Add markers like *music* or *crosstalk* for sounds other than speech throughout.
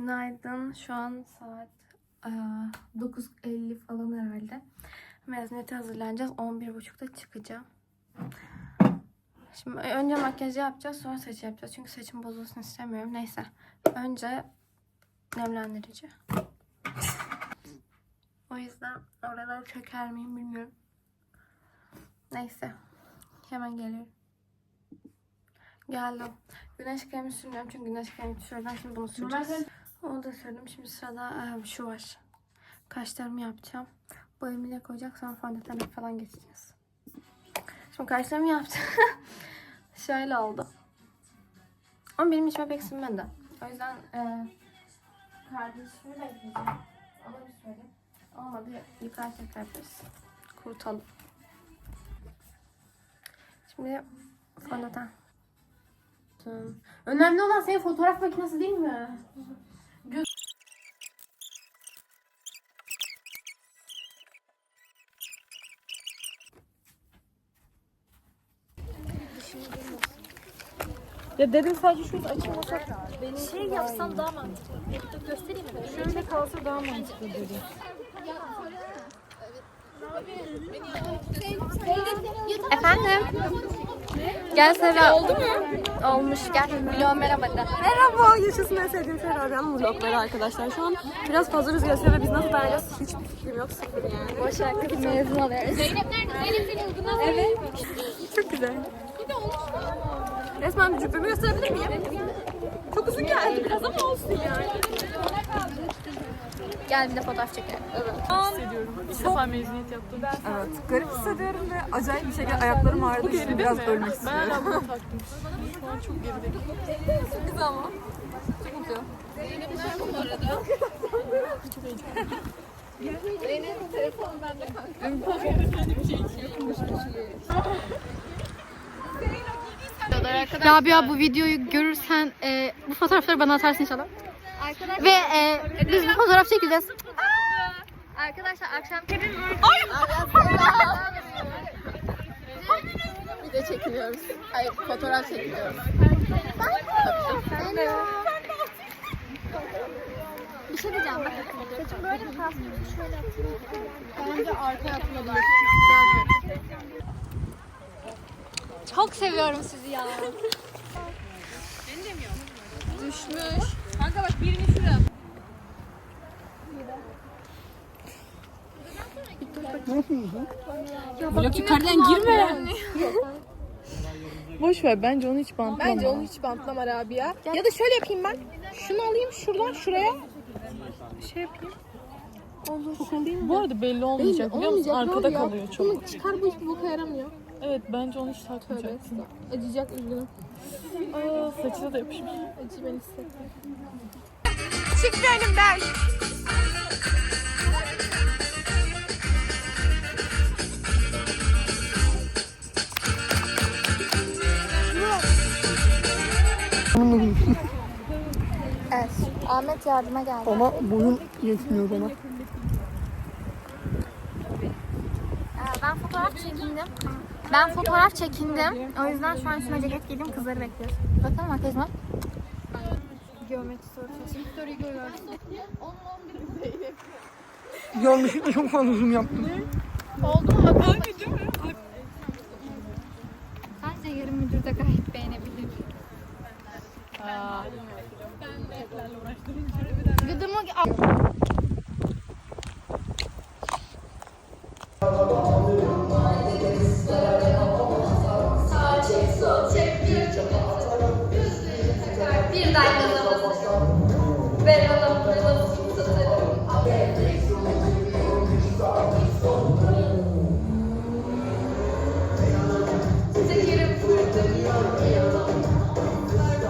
Günaydın. Şu an saat eee, 9.50 falan herhalde. Mezuniyete hazırlanacağız. 11.30'da çıkacağım. Şimdi önce makyajı yapacağız. Sonra saçı yapacağız. Çünkü saçım bozulsun istemiyorum. Neyse. Önce nemlendirici. O yüzden oraları çöker miyim bilmiyorum. Neyse. Hemen geliyorum. Geldim. Güneş kremi sürmüyorum çünkü güneş kremi süreceğim. Şimdi bunu süreceğiz. Onu da sürdüm. Şimdi sırada e, şu var. Kaşlarımı yapacağım. Boyamı koyacak sonra fondöten falan geçeceğiz. Şimdi kaşlarımı yaptım. *laughs* Şöyle oldu. Ama benim içime pek sinmedi. O yüzden e, kardeşimi bekleyeceğim. Ona bir söyleyeyim. Olmadı yıkar tekrar yaparız. Kurutalım. Şimdi fondöten. Önemli olan senin fotoğraf makinesi değil mi? *laughs* Ya dedim sadece şurada açılmasak Şey yapsam daha mantıklı. Göstereyim mi? şöyle kalsa daha mantıklı dedim. Efendim? Gel Sera. Oldu mu? Olmuş. Gel. Vlog merhaba de. Merhaba, yaşasın en sevdiğim Ferrari'nin vlogları arkadaşlar. Şu an biraz fazla rüzgar esiyor ve biz nasıl dayanacağız hiçbir fikrim yok, sıfır yani. Boş ver kız mezun oluyoruz. Zeynep nerede? Zeynep seni uygundan Evet. Çok güzel. Resmen cübbemi gösterebilir miyim? Çok uzun geldi biraz ama olsun yani. Gel bir de fotoğraf çekelim. hissediyorum. İlk defa mezuniyet yaptım. Evet, garip hissediyorum ve acayip bir şekilde ayaklarım ağrıdığı için biraz ölmek Ben istiyorum. hala bunu taktım. Şu an çok gerideyim. Güzel ama. Çok mutluyum. Rabia bu videoyu görürsen e, bu fotoğrafları bana atarsın inşallah. Ve e, biz bu fotoğraf çekeceğiz. Arkadaşlar akşam Video çekiliyoruz. Hayır, fotoğraf çekiliyoruz. Bir şey diyeceğim bak. Saçım böyle mi kalsın? Şöyle atayım. Bence arka atılabilir. Çok seviyorum sizi ya. Blok yukarıdan girme. Boş ver bence onu hiç bantlama. Bence onu hiç bantlama Rabia. Ya da şöyle yapayım ben. Şunu alayım şuradan şuraya. Şey yapayım. Bu arada belli olmayacak biliyor musun? Arkada kalıyor çok. Bunu çıkar bu hiçbir boka yaramıyor. Evet bence onu hiç Tövbe takmayacaksın. estağfurullah. Acıyacak üzgünüm. Aa saçına da yapışmış. Acı ben hissettim. Evet. Ahmet yardıma geldi. Ama boyun yetmiyor bana. Ben fotoğraf çekindim. Ben fotoğraf çekindim. O yüzden şu an üstüme ceket giydim. Kızları bekliyoruz. Bakalım herkes var. Geometri sorusu. Soruyu görüyoruz. Yanlışlıkla çok fazla zoom yaptım. Bence yarın müdür de gayet beğenebilir. Gıdımı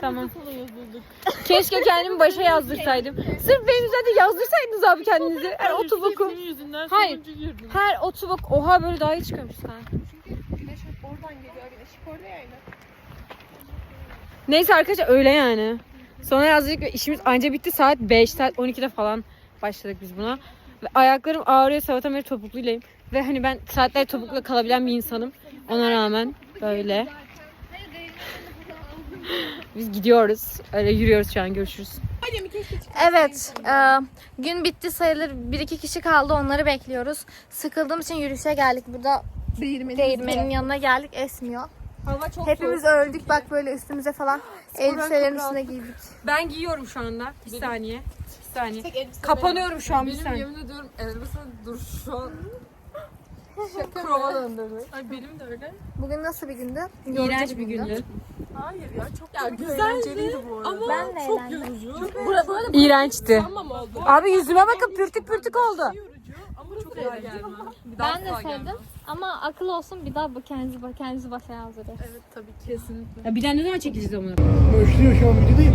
tamam. Keşke kendimi başa yazdırsaydım. *laughs* Sırf benim zaten yazdırsaydınız abi kendinizi. Her. Senin yüzünden Hayır. Her otobok. Oha böyle daha iyi çıkıyormuş kanka. Neyse arkadaşlar öyle yani. Sonra yazdık ve işimiz anca bitti. Saat 5, saat 12'de falan başladık biz buna. Ve ayaklarım ağrıyor. Sabahtan beri topukluylayım. Ve hani ben saatler topukla kalabilen bir insanım. Ona rağmen böyle. *laughs* Biz gidiyoruz. Öyle yürüyoruz şu an. Görüşürüz. Evet, e, gün bitti sayılır. Bir iki kişi kaldı, onları bekliyoruz. Sıkıldığım için yürüyüşe geldik. Burada değirmenin yanına geldik, esmiyor. Hava çok Hepimiz öldük bak böyle üstümüze falan. Elbiselerin üstüne giydik. Ben giyiyorum şu anda. Bir saniye. Bir saniye. Kapanıyorum şu an bir Benim saniye. yemin ediyorum elbise dur şu an. Krova döndü. Ay benim de öyle. Bugün nasıl bir gündü? İğrenç bir gündü. Hayır ya çok Ya güzeldi bu arada. ama Ben de çok eğlendim. yorucu. İğrençti. Tamam oldu. Abi yüzüme bakın pürtük pürtük oldu. Yorucu ama çok eğlenceli. Ben de sevdim. Ama akıl olsun bir daha bu kendinizi, kendinizi başa yazdırın. Evet tabii kesinlikle. Ya bir daha ne zaman çekeceğiz onu? Başlıyor şu an video değil.